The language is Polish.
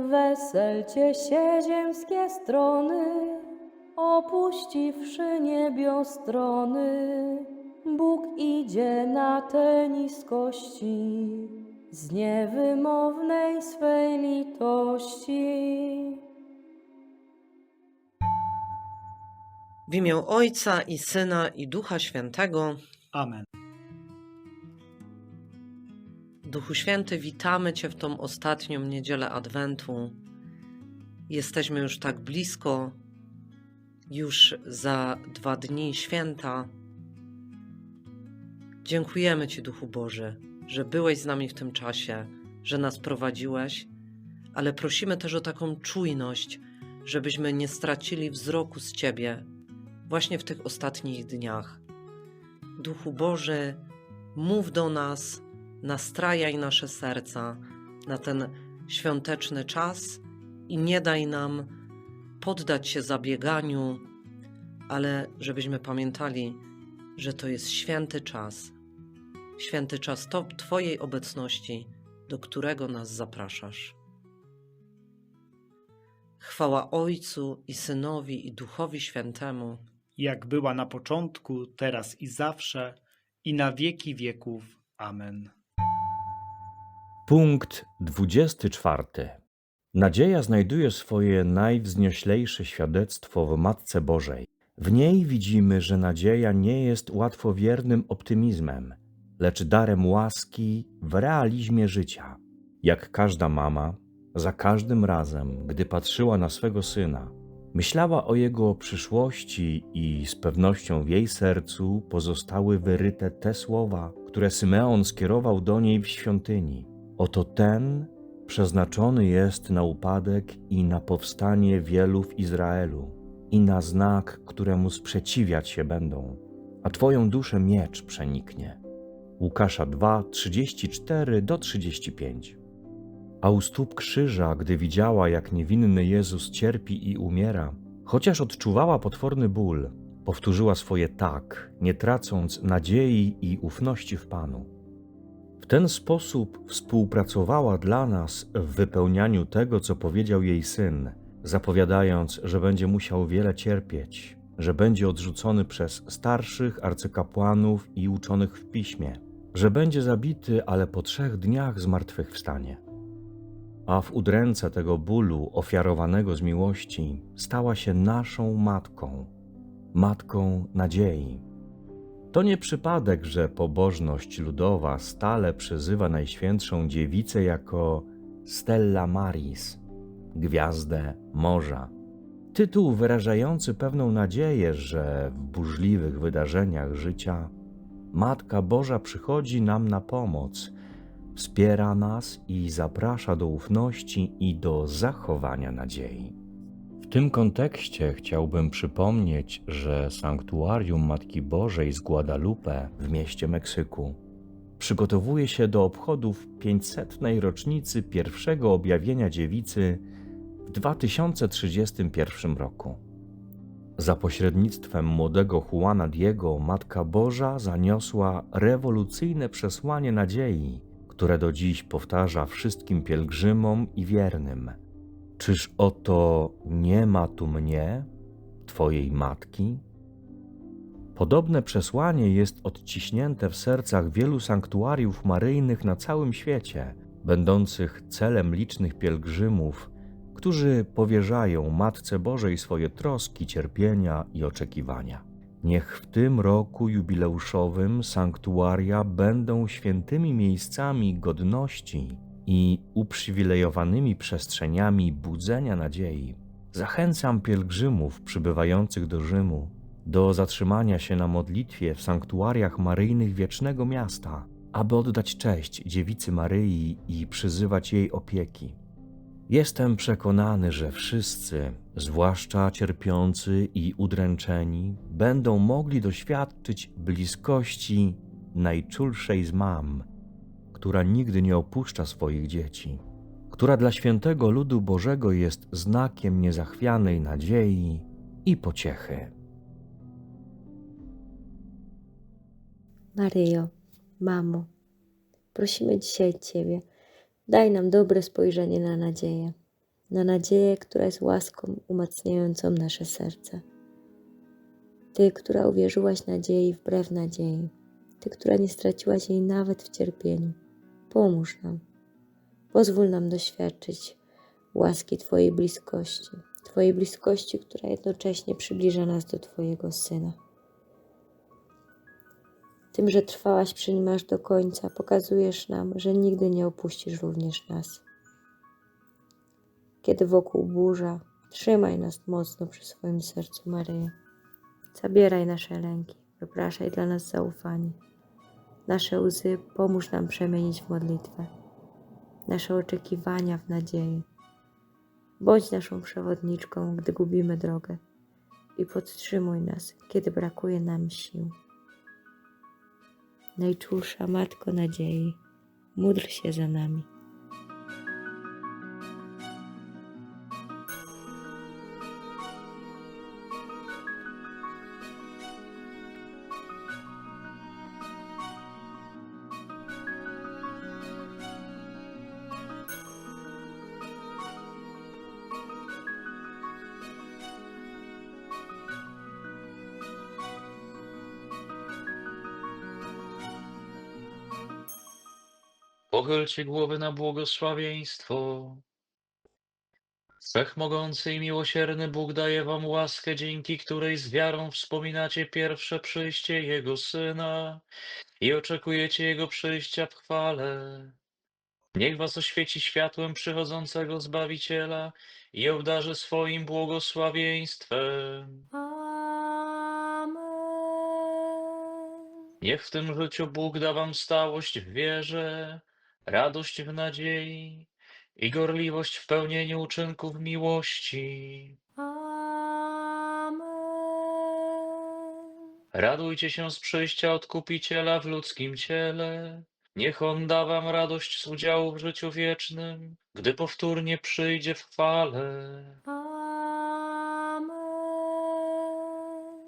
Weselcie się ziemskie strony, opuściwszy niebiostrony. Bóg idzie na te niskości, z niewymownej swej litości. W imię Ojca i Syna i Ducha Świętego. Amen. Duchu Święty, witamy Cię w tą ostatnią niedzielę Adwentu. Jesteśmy już tak blisko, już za dwa dni święta. Dziękujemy Ci, Duchu Boży, że byłeś z nami w tym czasie, że nas prowadziłeś, ale prosimy też o taką czujność, żebyśmy nie stracili wzroku z Ciebie właśnie w tych ostatnich dniach. Duchu Boży, mów do nas, nastrajaj nasze serca na ten świąteczny czas i nie daj nam poddać się zabieganiu, ale żebyśmy pamiętali, że to jest święty czas. Święty czas to Twojej obecności, do którego nas zapraszasz. Chwała Ojcu i Synowi i Duchowi Świętemu. Jak była na początku, teraz i zawsze, i na wieki wieków. Amen. Punkt 24. Nadzieja znajduje swoje najwznioślejsze świadectwo w Matce Bożej. W niej widzimy, że nadzieja nie jest łatwowiernym optymizmem, lecz darem łaski w realizmie życia. Jak każda mama, za każdym razem, gdy patrzyła na swego syna, myślała o jego przyszłości i z pewnością w jej sercu pozostały wyryte te słowa, które Symeon skierował do niej w świątyni. Oto ten przeznaczony jest na upadek i na powstanie wielu w Izraelu i na znak, któremu sprzeciwiać się będą, a Twoją duszę miecz przeniknie. Łukasza 2, 34 do 35. A u stóp krzyża, gdy widziała, jak niewinny Jezus cierpi i umiera, chociaż odczuwała potworny ból, powtórzyła swoje tak, nie tracąc nadziei i ufności w Panu. W ten sposób współpracowała dla nas w wypełnianiu tego, co powiedział jej syn, zapowiadając, że będzie musiał wiele cierpieć, że będzie odrzucony przez starszych arcykapłanów i uczonych w piśmie, że będzie zabity, ale po trzech dniach zmartwychwstanie. A w udręce tego bólu ofiarowanego z miłości stała się naszą matką, matką nadziei. To nie przypadek, że pobożność ludowa stale przyzywa Najświętszą Dziewicę jako Stella Maris, gwiazdę morza. Tytuł wyrażający pewną nadzieję, że w burzliwych wydarzeniach życia Matka Boża przychodzi nam na pomoc, wspiera nas i zaprasza do ufności i do zachowania nadziei. Tym kontekście chciałbym przypomnieć, że sanktuarium Matki Bożej z Guadalupe w mieście Meksyku przygotowuje się do obchodów 500. rocznicy pierwszego objawienia dziewicy w 2031 roku. Za pośrednictwem młodego Juana Diego Matka Boża zaniosła rewolucyjne przesłanie nadziei, które do dziś powtarza wszystkim pielgrzymom i wiernym. Czyż oto nie ma tu mnie, Twojej matki? Podobne przesłanie jest odciśnięte w sercach wielu sanktuariów maryjnych na całym świecie, będących celem licznych pielgrzymów, którzy powierzają Matce Bożej swoje troski, cierpienia i oczekiwania. Niech w tym roku jubileuszowym sanktuaria będą świętymi miejscami godności i uprzywilejowanymi przestrzeniami budzenia nadziei. Zachęcam pielgrzymów przybywających do Rzymu do zatrzymania się na modlitwie w sanktuariach maryjnych Wiecznego Miasta, aby oddać cześć Dziewicy Maryi i przyzywać jej opieki. Jestem przekonany, że wszyscy, zwłaszcza cierpiący i udręczeni, będą mogli doświadczyć bliskości najczulszej z mam, która nigdy nie opuszcza swoich dzieci, która dla świętego ludu Bożego jest znakiem niezachwianej nadziei i pociechy. Maryjo, mamo, prosimy dzisiaj Ciebie, daj nam dobre spojrzenie na nadzieję. na nadzieję, która jest łaską umacniającą nasze serce. Ty, która uwierzyłaś nadziei wbrew nadziei, Ty, która nie straciłaś jej nawet w cierpieniu, pomóż nam. Pozwól nam doświadczyć łaski Twojej bliskości, Twojej bliskości, która jednocześnie przybliża nas do Twojego Syna. Tym, że trwałaś przy nim aż do końca, pokazujesz nam, że nigdy nie opuścisz również nas. Kiedy wokół burza, trzymaj nas mocno przy swoim sercu, Maryjo. Zabieraj nasze lęki, wypraszaj dla nas zaufanie. Nasze łzy pomóż nam przemienić w modlitwę, nasze oczekiwania w nadzieję. Bądź naszą przewodniczką, gdy gubimy drogę i podtrzymuj nas, kiedy brakuje nam sił. Najczulsza Matko Nadziei, módl się za nami. Pochylcie głowy na błogosławieństwo. Wszechmogący i miłosierny Bóg daje wam łaskę, dzięki której z wiarą wspominacie pierwsze przyjście Jego Syna i oczekujecie Jego przyjścia w chwale. Niech was oświeci światłem przychodzącego Zbawiciela i obdarzy swoim błogosławieństwem. Amen. Niech w tym życiu Bóg da wam stałość w wierze, radość w nadziei i gorliwość w pełnieniu uczynków miłości. Amen. Radujcie się z przyjścia Odkupiciela w ludzkim ciele. Niech On da wam radość z udziału w życiu wiecznym, gdy powtórnie przyjdzie w chwale.